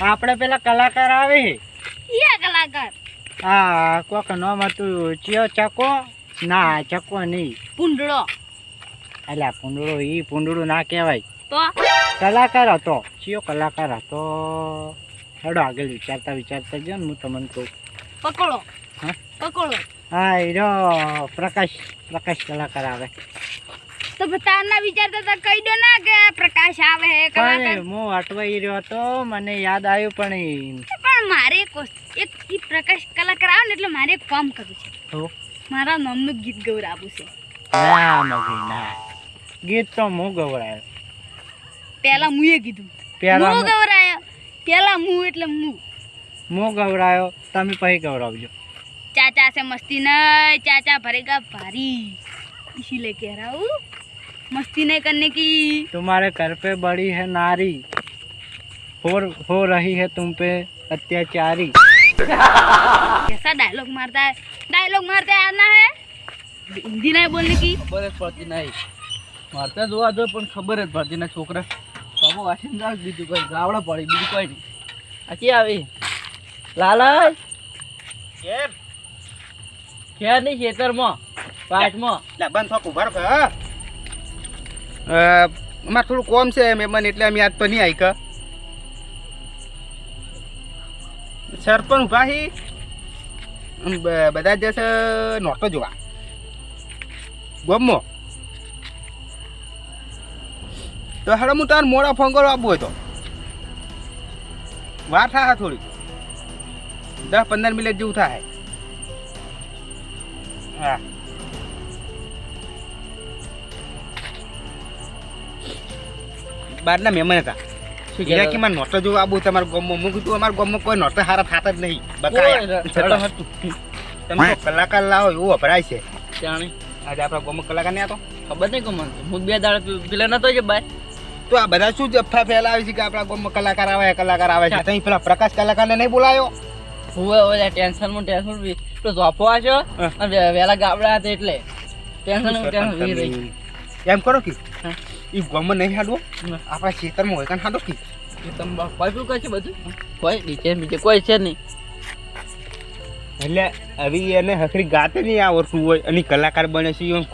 આપણે પેલા કલાકાર આવે છે. કલાકાર. હા કોક નામ હતું ચિયો ચકો? ના ચકો નહીં. પુંડળો. એટલે પુંડળો ઈ પુંડળું ના કહેવાય. તો? કલાકાર હતો ચિયો કલાકાર હતો. હેડો આગળ વિચારતા વિચારતા ગયો ને હું તમને કહું. પકડો. હા? પકડો. હા પ્રકાશ પ્રકાશ કલાકાર આવે. તો તારના વિચારતા તા કહી દો ના કે પ્રકાશ આવે હે કલાકાર પણ હું અટવાઈ રહ્યો હતો મને યાદ આવ્યું પણ ઈ- પણ મારે એક વસ્તુ- એક ઈ પ્રકાશ કલાકાર આવે ને એટલે મારે એક કામ કરવું છે તો મારા મમ્મી ગીત ગવડાવવું છે ના મગી ના ગીત તો હું ગવડાયો પહેલા મુએ કીધું પેલા હું ગવરાયો પહેલા મુ એટલે મુ હું ગવડાયો તમે પછી ગવડાવજો चाचा से मस्ती नहीं चाचा भरेगा भारी इसीलिए कह रहा हूँ मस्ती नहीं करने की तुम्हारे घर पे बड़ी है नारी हो हो रही है तुम पे अत्याचारी कैसा डायलॉग मारता है डायलॉग मारते आना है हिंदी नहीं बोलने की ખબર જ પડતી નહીં મારતા જોવા જો પણ ખબર જ પડતી નહીં છોકરા બાબુ વાસીને જાવ બીજું કોઈ ગાવડા પડી બીજું કોઈ નહીં આ ક્યાં આવી લાલા કેમ ક્યાં નહીં ખેતરમાં પાટમાં એટલે બંધ થોક ઉભા રહો હા અમારે થોડું કોમ છે મહેમાન એટલે અમે યાદ તો નહીં આવી સરપંચ ઊભા હી બધા જશે નોટો જોવા. ગમો. તો હાડો હું તાર મોડા ફોન આપું હોય તો. વાર થાય થોડી દસ પંદર મિનિટ જેવું થાય. હા. બહારના મહેમાન હતા. હીરા કે મારે નોટો જોવા આવું તમારા ગામમાં મૂકી અમારા ગામમાં કોઈ નોટો હારા થતા જ નહીં. હતા? હતું. તમે તો કલાકાર લાવો એવું વપરાય છે. જાણે. આજે આપણા ગામમાં કલાકાર નહીં આતો ખબર નહીં કોણ હું બે દાડા પેલા નતો જે બાય. તો આ બધા શું જફા ફેલાવે છે કે આપણા ગામમાં કલાકાર આવે કલાકાર આવે છે? તઈ પેલા પ્રકાશ કલાકારને નહીં બોલાયો? હવે ટેન્શનમાં ટેન્શન બી તો આશો અને વહેલા ગાબડા હતા એટલે. ટેન્શન ટેન્શન એમ કરો કે હા. એ ગામમાં નહીં હાડવો. આપણા ખેતરમાં હોય કાન હાડો કે? કોઈ કહે છે બધું? કોઈ નીચે બીજે કોઈ છે નહીં. એટલે હવે એને હકડી ગાતે નહીં આવડતું હોય. અને કલાકાર બને છે હું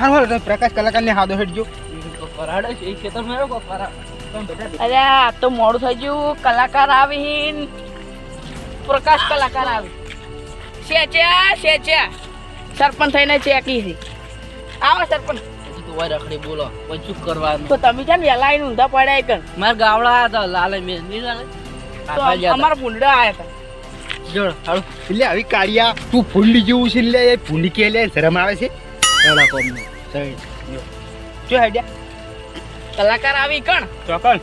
હા પ્રકાશ કલાકારને હાદો હેડજો. ફરાડે છે એ અરે આ તો મોડું થઈ ગયું. કલાકાર આવી પ્રકાશ કલાકાર આવી. શેચ્યા છે સરપંચ થઈને ચેકી છે. આવો સરપંચ. પછી રખડી બોલો. પછી શું કરવાનું? તો તમે છે ને આવીને ઊંધા પડ્યા કર મારા ગાવડા હતા લાલે મેં. અમારા ભૂંડા આવ્યા હતા. હતા. હાલો. એટલે આવી કાળિયા તું ફૂંડી જેવું છે લે એ ફૂંડી કે લે શરમ આવે છે? કોમ શું આઈડિયા કલાકાર આવી કણ? ચોકન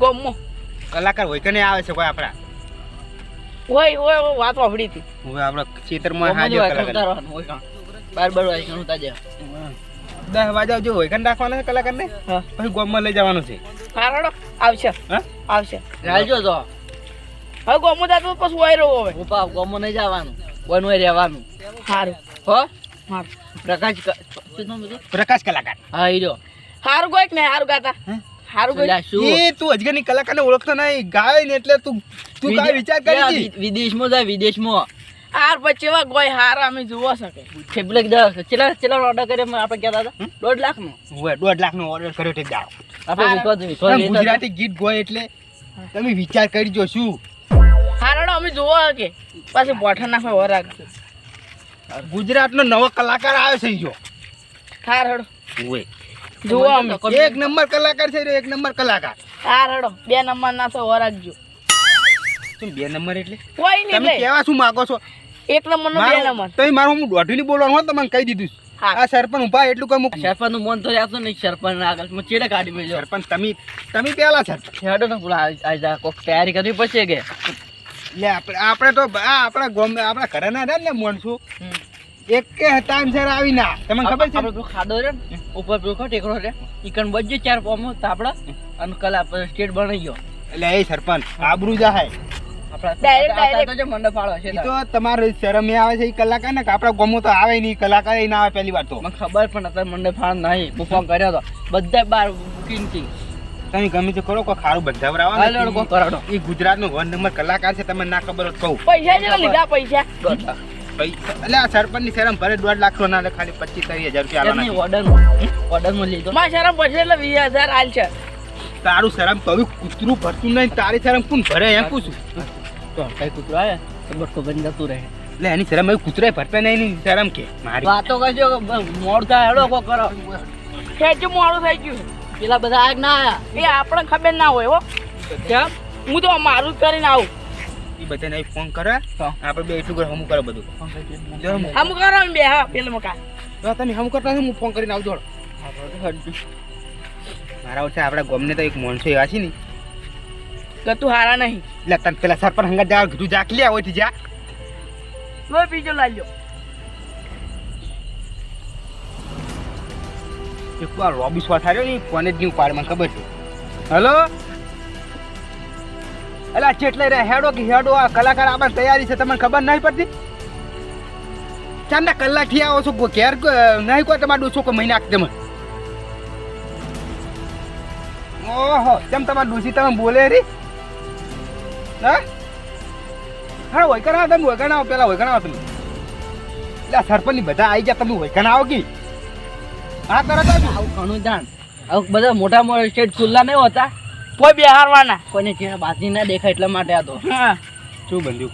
ગોમો. કલાકાર હોય કે નહીં આવે છે કોઈ આપણા? હોય હોય વાત વાપરી હતી. હવે આપણા ખેતરમાં હાજર કલાકાર. હોય કાં બાર બાર વાગે દસ વાગ્યા જો હોય કન રાખવાના છે કલાકાર ને. પછી ગોમમાં લઈ જવાનું છે. હારડો આવશે. હા? આવશે. રાજો તો. હવે ગોમો જાતો પછી હોય રહો હવે. ઉપા ગોમો નહીં જવાનું. વન હોય રહેવાનું. સારું હો? હારું. પ્રકાશ? પ્રકાશ કલાકાર. હા. હારું ગોઈક ને હારું ગાતા. ગોઈક. શું? એ તું અજગરની કલાકારને ઓળખતો નહીં. ગાય ને એટલે તું તું કઈ વિચાર કરી વિદેશમાં જાય વિદેશમાં. હાર પછી એવા ગોય હાર અમે જોવા શકે. પેલે દસ ચેલા ચેલા ઓર્ડર કરે આપણે કહેતા હતા? દોઢ લાખ નો હોય, દોઢ લાખનો ઓર્ડર કર્યો તે દાડો. આપણે. ગુજરાતી ગીત ગોય એટલે તમે વિચાર કરજો શું. હારડો અમે જોવા કે પાછી બોઠા નાખો વરાગ ગુજરાતનો નવો કલાકાર આવે છે જો. હારડો હોય. જોવા અમે. એક નંબર કલાકાર છે એક નંબર કલાકાર. હારડો બે નંબર ના તો વરાગજો બે નંબર એટલે? કોઈ નહીં તમે કેવા શું માગો છો? એક નંબર નો બે નંબર. તઈ મારું હું દોઢીની બોલવાનું હોય તમને કહી દીધું. આ સરપંચ ઊભા એટલું કઈ મૂક. સરપંચનું મન તો રહેતું નહીં સરપંચ ના આગળ. હું ચેડે કાઢી મેળ્યો? સરપંચ તમે તમે પેલા સરપંચ. હેડો ને બોલા આ જા કોક તૈયારી કરવી પડશે કે? લે આપણે આપણે તો આ આપણા ગામ આપણા ઘરના રહે ને માણસો એક કે ટાઈમ સર આવી ના. તમને ખબર છે? આપણે ખાડો રે ને, ઉપર પેલો ખો ટેકરો રે ઈકણ બજે ચાર પોમો તાપડા અને કલા સ્ટેટ બની ગયો. એટલે એ સરપંચ આબરૂ જાહે. તમારે શરમ એ આવે છે એ કલાકાર ને કે આપણા તો આવે નહીં કલાકાર ય ના આવે પહેલી વાર તો. મને ખબર પણ અત્યારે મંડપ ફાળો નહીં હું ફોન કર્યો હતો બધા બાર બુકિંગ તમે ગમે તે કરો કોઈ ખારું બંધાવરાવો હાલો હેડો કોક એ ગુજરાતનો વન નંબર કલાકાર છે તમને ના ખબર હોત કહું પૈસા જેટલા લીધા પૈસા. પૈસા. એટલે આ સરપંચની શરમ ભરે દોઢ લાખ નો ના ખાલી પચીસ ત્રીસ હજાર રૂપિયા ઓર્ડર ઓર્ડરમાં ઓર્ડરમાં લીધો. માં શરમ પડશે એટલે વીસ હજાર હાલ છે. તારું શરમ તો કૂતરું ભરતું નહીં તારી શરમ કોણ ભરે એમ પૂછું? તો કઈ કૂતરો આવે તો બટકો બની જતું રહે. એટલે એની શરમ એવું કૂતરાય ભરતા નહીં એની શરમ કે? મારી વાતો કરજો મોડ થાય હેડો કો કરો. ખેંચું મોડું થઈ ગયું. પેલા બધા આગ ના આવ્યા એ આપણે ખબર ના હોય હો. કેમ હું તો મારું જ કરીને આવું. એ બધાને ફોન કરે. આપણે બે એટલું હમું કરો બધું. હમું. કરો બે હા પેલા મોકા. તમે હમ કરતા હું ફોન કરીને આવજો. મારા ઓછા આપણા ગામને તો એક માણસો એવા છે ને કે તું હારા નહીં. એટલે તને પેલા સરપંચ હંગા જા તું જાક લે હોય જા. લો બીજો લાલ્યો. એક વાર રોબી સ્વા થાર્યો ને ફોન જ નહીં મને ખબર છે. હલો? અલા ચેટલે રે હેડો કે હેડો આ કલાકાર આવવાની તૈયારી છે તમને ખબર નહીં પડતી? ચાંદા કલાકથી આવો છો ઘેર નહીં કોઈ તમારે ડોસો કોઈ મહિના તમે ઓહો કેમ તમારે ડોસી તમે બોલે રી? હા? હા વૈકણ તમે વૈકણ આવો પેલા વૈકણ આવો તમે. એટલે સરપંચ બધા આવી ગયા તમે વૈકણ આવો કે? હા તરત આવજો આવું. ઘણું જાણ. આવું બધા મોટા મોટા સ્ટેટ ખુલ્લા નહીં હોતા. કોઈ બે હારવાના કોઈને ચહેરા બાજી ના દેખાય એટલા માટે આ તો. હા. શું બંધ્યું?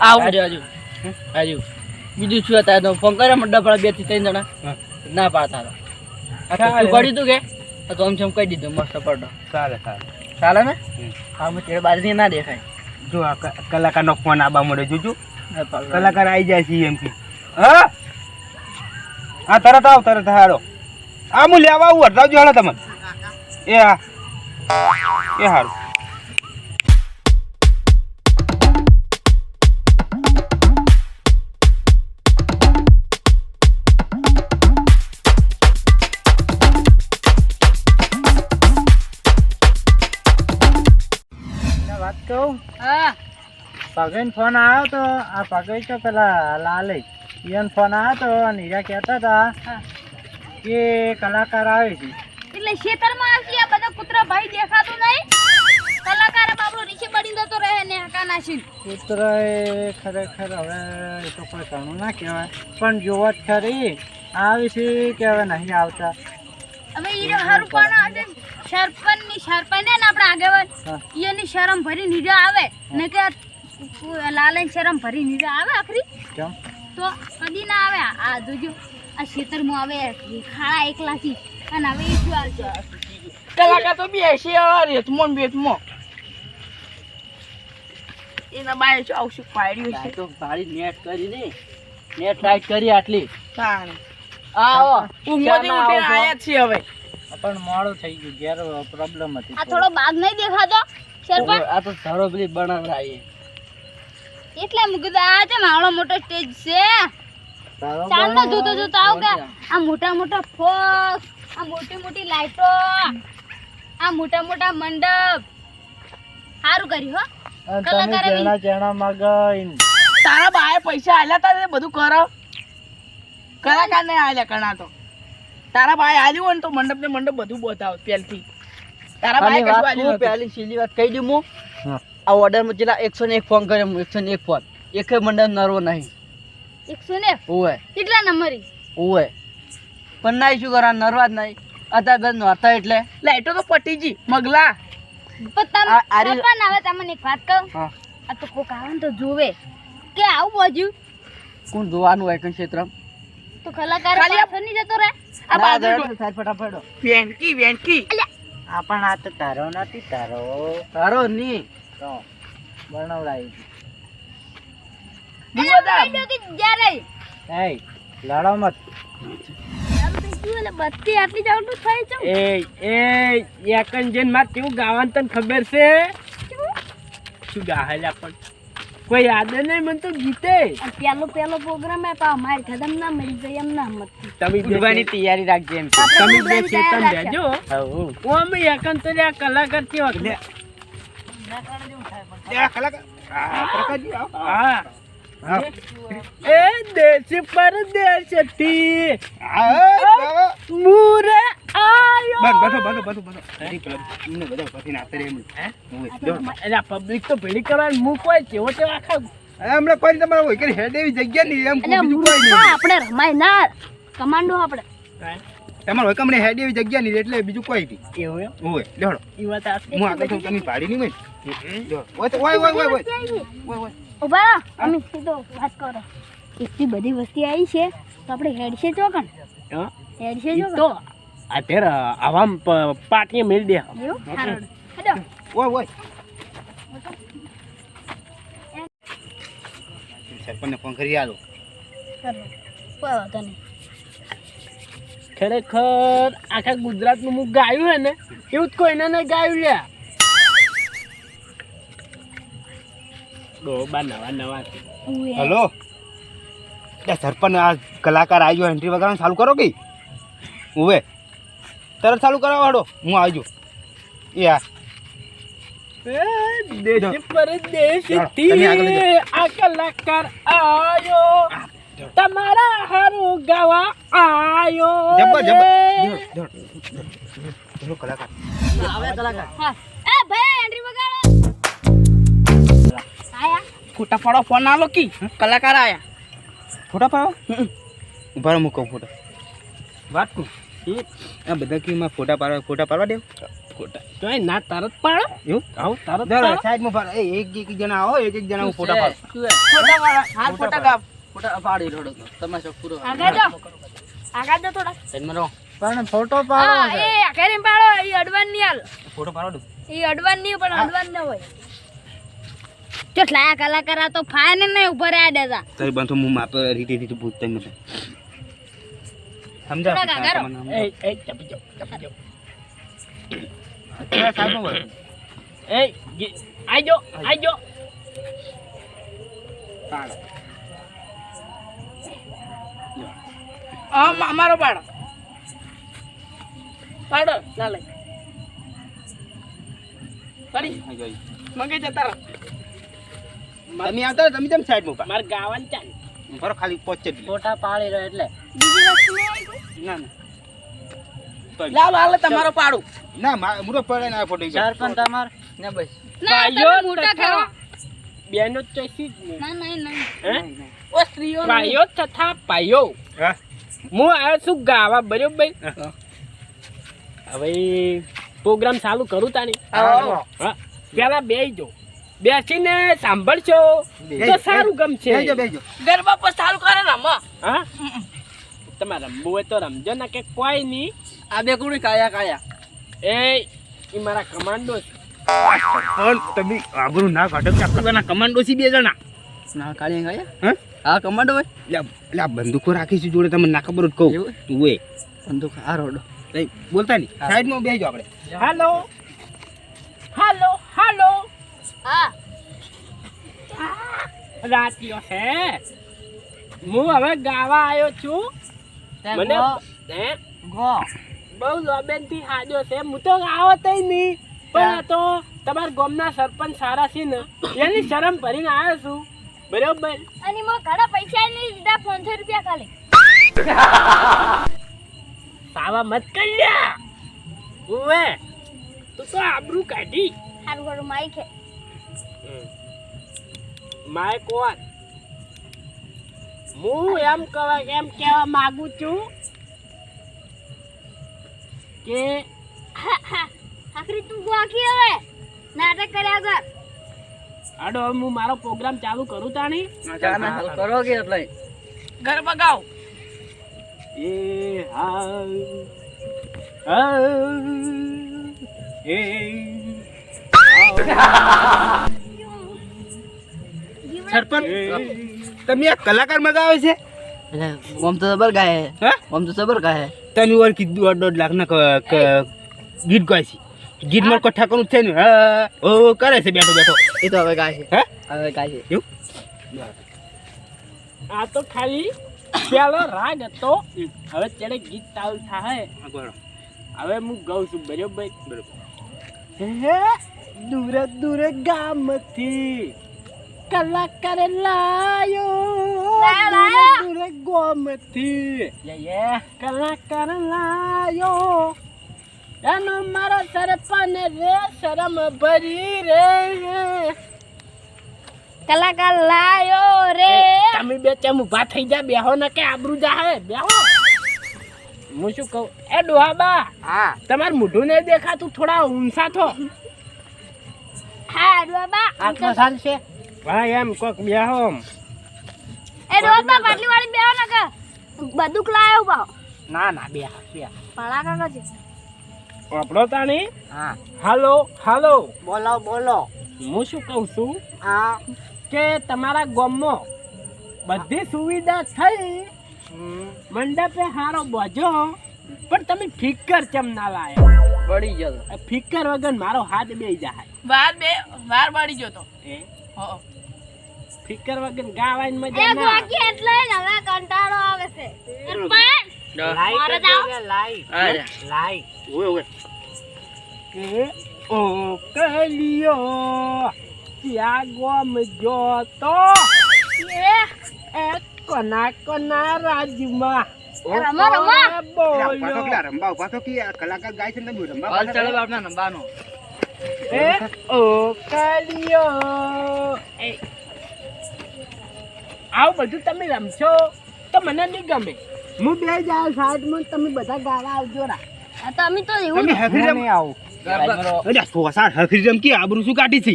આવું. આજુ આજુ આજુ બીજું શું હતા? તો ફોન કરે મંડપ વાળા બેથી ત્રણ જણા. ના પાડતા હતા. આ તો કે? તો આમ છમ કહી દીધું મસ્ત પડતો ચાલે ચાલે. ચાલે ને. હા હું ચહેરા બાજી ના દેખાય. જો આ કલાકારનો ફોન આબા મળે જોજો. કલાકાર આવી જાય છે એમથી હા? હા તરત આવ તરત હારો આ હું લેવા આવું હટાવજો હાલો તમે એ હા. એ હારું. કહું? હા. પગન ફોન આવ્યો તો આ પગઈ તો પેલા લાલે. ઈયન ફોન આવ્યો તો નીરા કહેતા હતા. કે કલાકાર આવે છે. એટલે ખેતરમાં આવશે આ બધા કૂતરા ભાઈ દેખાતું નહીં. કલાકાર બાબરો નીચે પડી જતો રહે ને હકા નાશી પુત્ર એ ખરેખર હવે એ તો કોઈ ઘણું ના કહેવાય. પણ જોવા જ ખરી આવે છે કે હવે નહીં આવતા. હવે ઈ હારું પણ આજે. સરપંચની સરપંચ ને આપણે આગેવાન. ઈયની શરમ ભરી નીચે આવે. ને કે લાલન શરમ ભરી નીચે આવે આખરી. કેમ? તો કદી ના આવે. આ જોજો આ ખેતરમાં આવે ખાડા એકલાથી. અને હવે ઈ શું આવશે કલાકાર તો બેસી રેતમો ને બેતમો એના બાય શું આવશું પાડ્યું છે? તો ભારી નેટ કરી ને નેટ ટાઈટ કરી આટલી. આવો. ક્યાં ઉઠીને આયા જ છીએ હવે. પણ મોડું થઈ ગયું ઘેર પ્રોબ્લેમ હતી આ થોડો બાગ નહીં દેખાતો? સરપંચ આ તો ધારો પેલી બનાવરાઈ એટલે મેં કીધું આ છે ને મોટો સ્ટેજ છે. તારો જોતો જોતો આવ કે આ મોટા મોટા ફોક્સ આ મોટી મોટી લાઈટો આ મોટા મોટા મંડપ. સારું કર્યું હો. કલાકાર આવી. જેણા જેણા તારા બાએ પૈસા આલ્યા તા તે બધું કરો? કલાકાર ને આલ્યા કણા તો તારા ભાઈ આલ્યું હોય ને તો મંડપ ને મંડપ બધું બતાવ પહેલથી. તારા ભાઈ કશું આલ્યું પહેલી સીધી વાત કહી દઉં હું. હા. આ ઓર્ડરમાં જેટલા એકસો ને એક ફોન કર્યો એકસો ને એક ફોન એક મંડપ નરવો નહીં. એકસો ને ઓવે કેટલા નંબર? ઓવે પણ નહીં શું કરવા નરવા જ નહીં. અત્યારે બધા નોતા એટલે. લાઈટો તો પટી જી મગલા. પણ તમે આ- આ રીત- સરપંચ હવે તમને એક વાત કહું. આ તો કોક આવે ને તો જોવે. કે આવું બાજુ? કોણ જોવાનું હોય કઈ ક્ષેત્ર તો કલાકાર પાછળ નહીં જતો રહે? આ બાજુ ફટાફટ વેંકી વેંકી આ પણ આ તો તારો નથી તારો. તારો ની તો એ લડો મત. બત્તી આટલી જ આવતું થઈ છે? એ એ એકન જેનમાં કેવું ગાવાનું તને ખબર છે? શું? ગાહેલા પણ? કોઈ યાદ નહીં મને તો ગીતે. પેલો પેલો પ્રોગ્રામ હે પા અમાર ખદમ ના મરી જાય એમ ના મત. તમે દુબાની તૈયારી રાખજે એમ. તમે બે ચેતન રહેજો. હું અમે એકન તો આ કલાકાર કેવા લે આ કલાકાર પ્રકાશજી આવો. હા. એ દેશી મુરે આયો. બધા. ઓય, જો. અરે પબ્લિક તો ભેડી કરવાની મૂક હોય કેવો તેવો આખા? હમણાં કોઈ તમારે હોય કે હેડ એવી જગ્યા નહીં એમ એટલે બીજું કોઈ નહીં. આપણે રમાય ના. કમાન્ડો આપણે. તમારે હોય કે હેડ એવી જગ્યા નહીં એટલે બીજું કોઈ નહીં. એવું વાત હું આગળ તમે પાડી નહીં હોય તો ઓય ઓય ઓય ઓય ઓય ઊભા રહો અમે સીધો વાત કરો. એટલી બધી વસ્તી આવી છે તો આપણે હેડશે ચોકન? જો ચોકન? તો અત્યારે આવામ પાટીએ મેળ દે. હેડો. ઓય ઓય. સરપંચને ફોન કરી આલો. ખરેખર આખા ગુજરાતનું મુખ ગાયું હે ને? એવું જ કોઈને ગાયું લ્યા ડોબા નવા નવા છે. હેલો એ સરપંચ આ કલાકાર આવ્યો એન્ટ્રી વગાડવાનું ચાલુ કરો કે ઉવે તરત ચાલુ કરાવો હાડો હું આવજો એ આ દેશી કલાકાર આયો તમારા હારું ગાવા આયો જબર જબર કલાકાર ફોટા પાડો ફોન આલો કી? કલાકાર આયા. ફોટા પાડો. ઊભા રહો, મૂકો ફોટા. વાત કું આ બધા કીમાં ફોટા પાડવા ફોટા પાડવા દેવ? ફોટા. તો ના તરત પાડો. એવું? આવું તરત પાડો. સાઈડમાં પાડો. એ એક એક જણા આવો એક એક જણા હું ફોટા પાડો. ફોટા પાડો. હાલ ફોટા કાપ ફોટા પાડી રોડો તમાશો પૂરો આગળ જો. આગળ જો થોડા. સાઈડમાં રહો પણ ફોટો પાડો એ આખેરી પાડો એ અડવાનની હાલ. ફોટો પાડો એ અડવાનની પણ અડવાન ન હોય. કેટલા કલાકાર આ તો ફાયર ને ઊભા રહ્યા દેતા તઈ બંધો હું માપ રીતે રીતે પૂછતા નથી સમજા? એ એ ચપી જાઓ ચપી જાઓ. સાઈડમાં બોલો એ આજો આજો. હા મા- મારો પાડો પાડો ચાલે ફરી. મગે જતા રહો તમે આવતા તમે કેમ સાઈડ મૂકા મારે ગાવાનું ચાલ. બરો ખાલી પહોંચે ફોટા પાડી રહ્યો એટલે? ના ના લાવ હાલ તમારો પાડું. ના મુરો પડે ના ફોટો સરપંચ તમાર ને બસ. ભાઈઓ મોટા તથા બેનો ચોઈસી ના. ના ના ઓ સ્ત્રીઓ ભાઈઓ તથા ભાઈઓ. હા. હું આવ્યો છું ગાવા બરોબર? ભાઈ હવે પ્રોગ્રામ ચાલુ કરું તાની. હા પેલા બેસજો બેસીને સાંભળશો તો સારું ગમશે. બેજો બેજો. ગરબા પર સારું કરે ને માં હા? તમારે રમવું હોય તો રમજો ના કે કોઈ નહીં. આ બે કુડી કાયા કાયા. એ એ મારા કમાન્ડો છે. પણ તમે આબરું ના કાઢો કે આપણા કમાન્ડો છે બે જણા. ના કાળી કાયા? હા? હા કમાન્ડો હોય? એટલે એટલે આ બંદૂકો રાખીશું જોડે તમે ના ખબર જ કહું. તું એ. બંદૂક આ રોડો બોલતા નહીં. સાઈડમાં બેસજો આપણે. હાલો. હાલો હાલો. હા. રાત્યો છે હું હવે ગાવા આવ્યો છું. મને હે? બહુ લોબેનથી હાજો છે. હું તો આવત નહીં. પણ આ તો તમારા ગામના સરપંચ સારા છે ને. એની શરમ ભરીને આવ્યો છું. બરોબર? અને મો ઘણા પૈસા નહીં લીધા 500 રૂપિયા ખાલી. સાવા મત કર્યા ઓવે તું તો આબરૂ કાઢી. સારું ઘર માઈક હે. માય કોણ હું એમ કહેવા એમ કહેવા માંગુ છું કે આખરી તું ગોખી હવે. નાટક કર્યા કર. આડો હવે હું મારો પ્રોગ્રામ ચાલુ કરું તાણી? કરો કે એટલે. ઘર બગાવ એ હા એ સરપંચ? તમે આ કલાકાર મગાવે છે? ઓમ તો જબર ગાય હે. ઓમ તો જબર ગાય તમે વાર કીધું દોઢ દોઢ લાખના ગીત ગાય છે. ગીતમાં કોઈ ઠાકોરનું છે ને હા ઓ કરે છે બેઠો બેઠો. એ તો હવે ગાય છે. હે? હવે ગાય છે. એવું? આ તો ખાલી પેલો રાગ હતો. હવે ત્યારે ગીત ચાલુ થાય હવે હું ગાઉં છું બરોબર? બરોબર. હે? દૂર દૂર ગામથી. કલાકાર લાયો લાયો. મધુર ગોમથી કલાકાર લાયો એનો મારો સરપન રે શરમ ભરી રે કલાકાર લાયો રે તમે બે ચમ ઊભા થઈ જા બેહો ને કે આબરૂ જાહે બેહો. હું શું કહું? એ ડોહાબા હા. તમારું મોઢું નહીં દેખાતું થોડા ઊંસા થો. હા ડોબા આત્મા શાંત છે? હા એમ કોક બેહો. એ ડોબા પાટલી વાળી બેહો ને કે બધું લાયો ભાવ ના ના બે બે. પાળા કાકા છે. આપણો તાણી? હા. હાલો હાલો. બોલો બોલો. હું શું કહું છું? હા. કે તમારા ગામમાં બધી સુવિધા થઈ. મંડપે હારો બોજો. પણ તમે ફિકર ચમ ના લાયા? બળી જતો ફિકર વગર મારો હાથ બે જાય. વાર બે વાર બળી ગયો એ? ફિકર વગર ગાવાની મજા ના ગોકી એટલે જ હવે કંટાળો આવે છે. પણ મારે જાઓ. લાઈ કે ઓ કલિયો ત્યાં ગોમ તો એ? એ કોના કોના રાજમાં? રમો, રમો. ઓરે બોલ્યો? ઊભા તો કે કલાકાર ગાય છે ને પાછા ચાલો આપના નંબાનો એ ઓ કલિયો એ આવું બધું તમે રમશો તો મને નહીં ગમે. હું બે જાય સાઈડમાં તમે બધા ગાવા આવજો રા. આ તો અમે તો એવું તમે હફરી રમ આવું. અરે સોસાર હફરી રમ કે આબરૂ શું કાઢી છે?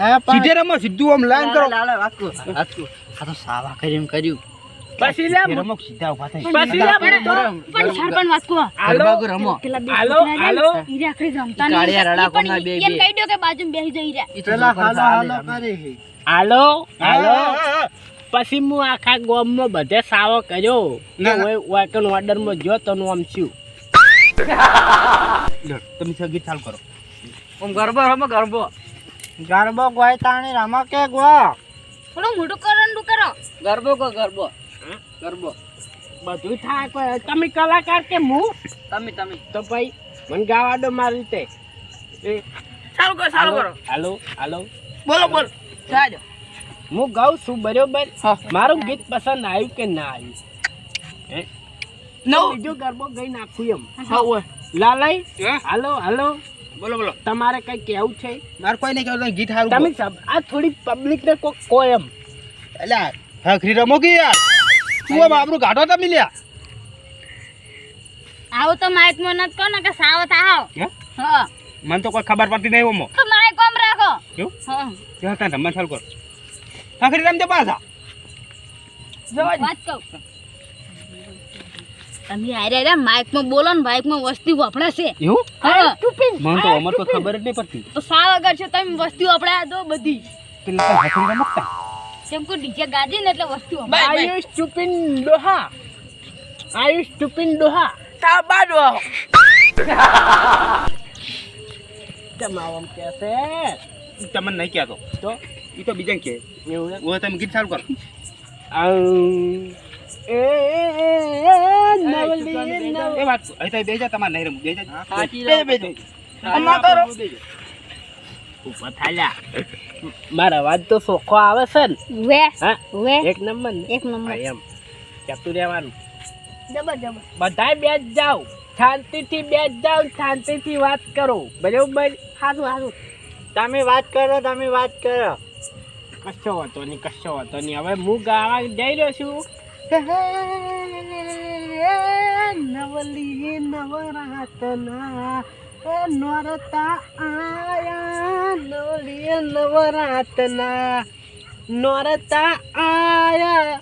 હે સીધે રમો સીધું આમ લાઈન કરો. આ તો સાવા કરીને કર્યું. પછી લે રમો સીધા ઊભા થઈ પછી લે પણ પણ સરપંચ વાત કહો. રમો પેલા બે હાલો, છોકરા રહ્યા ને, હાલો. ઈ રાખડી રમતા કાળિયા નહીં. રડાકો ઈ ના પણ બે એમ કહી દો કે બાજુમાં બેસી જઈ રહ્યા. પેલા હાલો હાલો કરે છે હાલો. હાલો. હાલો પછી હું આખા ગામમાં બધે સાવો કર્યો. ઓર્ડરમાં જો આમ છું. તમે સંગીત ચાલુ કરો. આમ ગરબો રમો ગરબો. ગરબો ગોય તાણી રમો કે ગો? થોડું મોટું કરો ને કરો. ગરબો કો ગરબો. ગરબો. બધું થાય તમે કલાકાર કે હું? તમે તમે. તો ભાઈ મને ગાવા દો મારી રીતે. સારું કરો સારું કરો. હાલો હાલો. બોલો બોલો. સાજો હું ગાઉં છું બરોબર? મારું ગીત પસંદ આવ્યું કે ના આવ્યું? હે? બીજો ગરબો ગઈ નાખું એમ. હા લાલાઈ? હે? હાલો હાલો. બોલો બોલો. તમારે કઈ કેવું છે? મારે કોઈ નહીં કેવું ગીત સારું તમે. આ થોડી પબ્લિક ને કોઈ કો એમ. એટલે હખરી રમો કે યાર. તું આમ આબરૂ કાઢો તમે લ્યા. આવો તો માઇકમાં નત કહો ને કે સાવત આવો હા? મને તો કોઈ ખબર પડતી નહીં ઓમો. તો માઇક કોમ રાખો. એવું? હા. ત્યાં ત્યાં રમવા ચાલુ કરો. હખરી રમજે પાછા. વાત કહું. તમે આરે રે માઇકમાં બોલો ને માઇકમાં વસ્તી છે. એવું? હા. મને તો અમર તો ખબર જ નહીં પડતી. તો સાવ આગળ છે તમે વસ્તી વપરાય દો બધી. પેલા તો હખરી રમતા કેમ કે ડીજે ગાજી ને એટલે વસ્તુ આયુ ચુપિન ડોહા. આયુષ ચુપિન ડોહા. તા બાડો આવો જમાવમ કે છે. તમને નહીં કહેતો. તો? એ તો બીજાને કહે. એવું એમ. તમે ગીત ચાલુ કરો. એ નવલી નવ એ વાત અહીં તો બેજા તમારે નહીં રમવું. બેજા સાચી. બેજો અમાર તો થાલ્યા મારા અવાજ તો સોખો આવે છે ને. Way way. એક નંબર ને? એક નંબર. એમ. જતું રહેવાનું? જબર જબર. બધાય બેસ જાઓ. શાંતિથી બેસ જાવ શાંતિથી વાત કરો. બરોબર? સારું સારું તમે વાત કરો તમે વાત કરો. કશો હતો નહીં કશો હતો નહીં. હવે હું ગાવા જઈ રહ્યો છું. નવલી નવરાતના નોરતા આયા નવલી નવરાતના નોરતા આયા.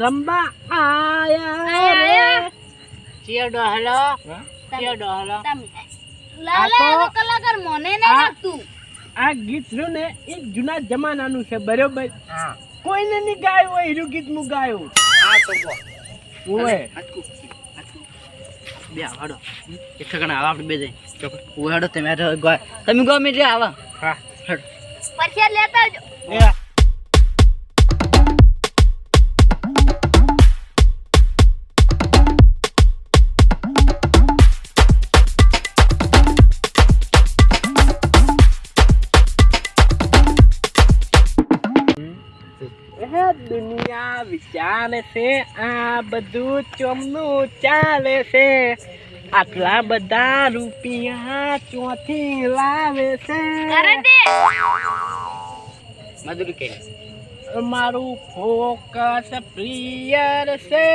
રંબા આયા. ચિયો ડોહલો? ચિયો ડોહલો લાલા આ કલાકાર મને નહીં લાગતું. આ ગીત રહ્યું ને એ જૂના જમાનાનું છે બરોબર? કોઈને નહીં ગાયું હોય એનું ગીત હું ગાયું આ તો ઓય બે આવાડો એક ઠેકાણે આવા આપણે બે જઈ. ઉહાડો તમે તમે ગમે એટલે આવા. હા. લેતા વિચાર છે આ બધું ચોમનું ચાલે છે. આટલા બધા રૂપિયા ચોથી લાવે છે. કરે. કે મારું ફોકસ પ્રિયર છે.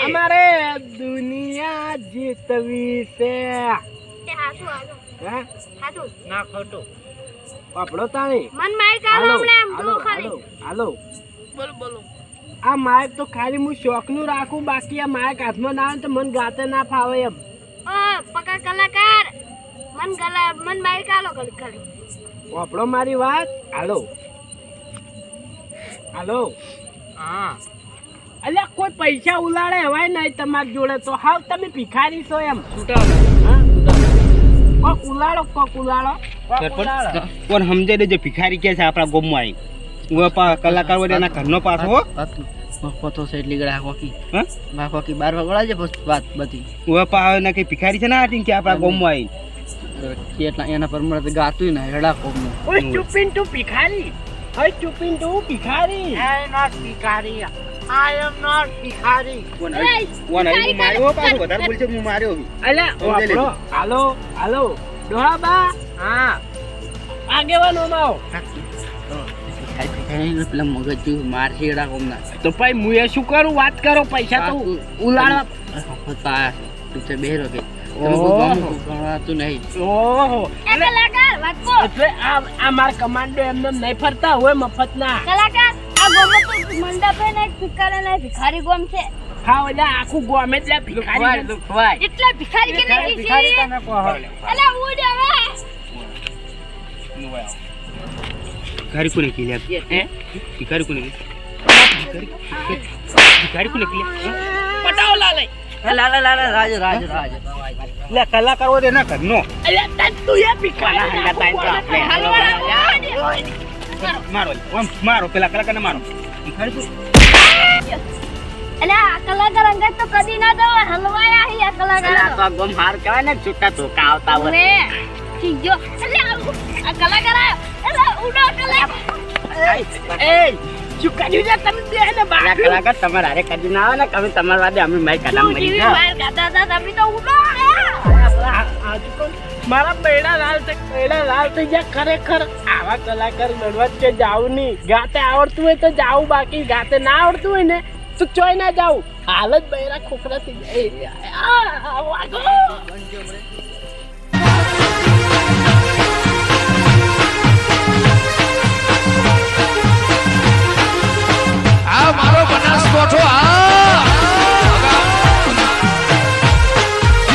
અમારે દુનિયા જીતવી છે. ના ખોટું. આપણો તાળી. મન માર કાઢો હમણાં હાલો હાલો. બોલો બોલો. આ માઇક તો ખાલી હું શોખનું રાખું બાકી આ માયક હાથમાં ના આવે તો મન ગાતે ના ફાવે એમ. પકા કલાકાર. મન ગલા મન માર આલો ઘડી ઘડી મારી વાત. હાલો. હાલો. હા. અલ્યા કોઈ પૈસા ઉલાડે હવાય નહીં તમારી જોડે તો. હાવ તમે ભિખારી છો એમ. હા? કોક ઉલાડો કોક ઉલાડો. કોણ સમજે દેજો ભિખારી કે છે આપણા ગામમાં આવી કલાકાર વડે એના ઘરનો પાછો પોતો છે એટલી ગળા કોકી હા? બા કોકી બાર વગડા છે બસ વાત બધી. હું પા ને કે ભિખારી છે ને કે આપણા ગામમાં આવી કેટલા એના પર મળે ગાતું ને હેડા કોમ ઓય ચૂપીન તું ભિખારી. ઓય ચૂપીન તું ભિખારી? કોણ આવી? હું માર્યો પાછો વધારે બોલશે હું માર્યો અલ્યા સમજે વાપરો. લીધું. હાલો હાલો. ડોહાબા? હા. આગેવાનો માવો પેલા મગજ જેવું માર છે હેડા તો ભાઈ હું એ શું કરું? વાત કરો પૈસા તો ઉલાડવા તું તે બેરો કે. તમે ઓહો. કોઈ ગામનું કોઈ ગણાતું નહીં. ઓહો. એ કલાકાર વાંચો એટલે આ આ માર કમાન્ડો નહીં ફરતા હોય મફતના. કલાકાર આ ગોમો તો મંડપે ને ભિખારી ગોમ છે. હા એટલે આખું ગોમે એટલે ભિખારી એટલે ભિખારી કે નહીં ભિખારી છે તને કહો. અલે ઉડ હવે. ભિખારી કોને કીધું હે ભિખારી કોને કીધું? ભિખારી ભિખારી કોને કીધું? પટાવો લાલે લાલા લાલા રાજ રાજ રાજ લે કલાકાર ના કર નો અલ્યા તન તું એ ભિખારી મારો ઓમ મારો પેલા કલાકારને મારો ભિખારી કોને? અલે આ કલાકાર અંગત તો કદી ના દો હલવાયા હી આ કલાકાર ગમ હાર કહેવાય ને છૂટા ધોકા આવતા હવે ચીજો અલે આ કલાકાર આયો. અલે ઉડો કલાકાર એ શું કર્યું છે તમે બે ને બાકી કલાકાર તમારે હારે કદી ના આવે ને કभी તમારા વાદે અમે માઈ કદમ મરી ગયા બહાર ગાતા હતા તમે તો ઉડો મારા બેડા લાલ થઈ બેડા લાલ થઈ ગયા ખરેખર આવા કલાકાર મળવા કે જાવું નહીં ગાતે આવડતું હોય તો જાવું બાકી ગાતે ના આવડતું હોય ને તો ચોય ના જાઉં હાલ જ બૈરા ખોખરા થઈ જાય. મારો બનાસકોઠો આ.